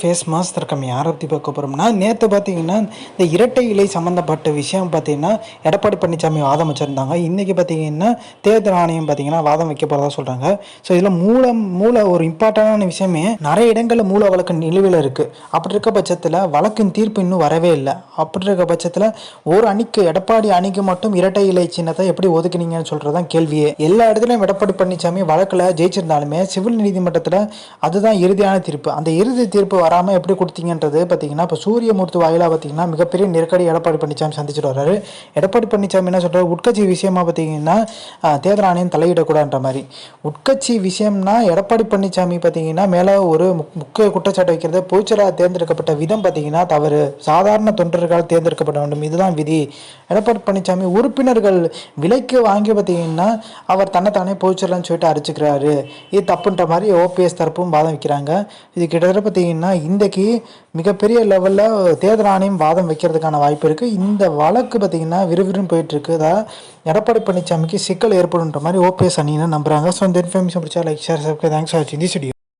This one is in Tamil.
ஃபேஸ் மாஸ்க் தர்க்கம் யாரை பற்றி பார்க்க போகிறோம்னா நேற்று பார்த்தீங்கன்னா இந்த இரட்டை இலை சம்மந்தப்பட்ட விஷயம் பார்த்தீங்கன்னா எடப்பாடி பழனிசாமி வாதம் வச்சுருந்தாங்க. இன்றைக்கி பார்த்தீங்கன்னா தேர்தல் ஆணையம் பார்த்தீங்கன்னா வாதம் வைக்க போகிறதா சொல்கிறாங்க ஸோ இதில் மூலம் மூல ஒரு இம்பார்ட்டண்டான விஷயமே நிறைய இடங்களில் மூல வழக்கு நிலுவையில் இருக்குது அப்படி இருக்க பட்சத்தில் வழக்கின் தீர்ப்பு இன்னும் வரவே இல்லை. அப்படி இருக்க பட்சத்தில் ஒரு அணிக்கு எடப்பாடி அணிக்கு மட்டும் இரட்டை இலை சின்னத்தை எப்படி ஒதுக்குனீங்கன்னு சொல்கிறது தான் கேள்வியே. எல்லா இடத்துலையும் எடப்பாடி பழனிசாமி வழக்கில் ஜெயிச்சிருந்தாலுமே சிவில் நீதிமன்றத்தில் அதுதான் இறுதியான தீர்ப்பு. அந்த இறுதி தீர்ப்பு வராமல் எப்படி கொடுத்தீங்கன்றது பார்த்தீங்கன்னா இப்போ சூரியமூர்த்தி வாயிலாக பார்த்தீங்கன்னா மிகப்பெரிய நெருக்கடி எடப்பாடி பழனிசாமி சந்திச்சுட்டு வர்றாரு. எடப்பாடி பழனிசாமி என்ன சொல்கிறார் உட்கட்சி விஷயமா பார்த்தீங்கன்னா தேர்தல் ஆணையம் தலையிடக்கூடாதுன்ற மாதிரி. உட்கட்சி விஷயம்னா எடப்பாடி பழனிசாமி பார்த்தீங்கன்னா மேலே ஒரு முக்கிய குற்றச்சாட்டு வைக்கிறது பொதுச்செயலாளர் தேர்ந்தெடுக்கப்பட்ட விதம் பார்த்தீங்கன்னா தவறு. சாதாரண தொண்டர்களால் தேர்ந்தெடுக்கப்பட வேண்டும். இதுதான் விதி. எடப்பாடி பழனிசாமி உறுப்பினர்கள் விலைக்கு வாங்கி பார்த்தீங்கன்னா அவர் தன்னைத்தானே பொதுச்செயலாளர்னு சொல்லிட்டு அரைச்சிக்கிறாரு இது தப்புன்ற மாதிரி ஓபிஎஸ் தரப்பும் வாதம் வைக்கிறாங்க. இது கிட்டத்தட்ட பார்த்தீங்கன்னா இன்றைக்கி மிகப்பெரிய லெவலில் தேர்தல் ஆணையம் வாதம் வைக்கிறதுக்கான வாய்ப்பு இருக்குது இந்த வழக்கு பார்த்தீங்கன்னா விறுவிறுன்னு போயிட்டுருக்கு. அதாவது எடப்பாடி பழனிசாமிக்கு சிக்கல் ஏற்படுன்ற மாதிரி ஓபிஎஸ் அணின்னு நம்புறாங்க. ஸோ இந்த இன்ஃபர்மேஷன் பிடிச்சா like share subscribe thanks for வாட்சிங் தி ஸ்டுடியோ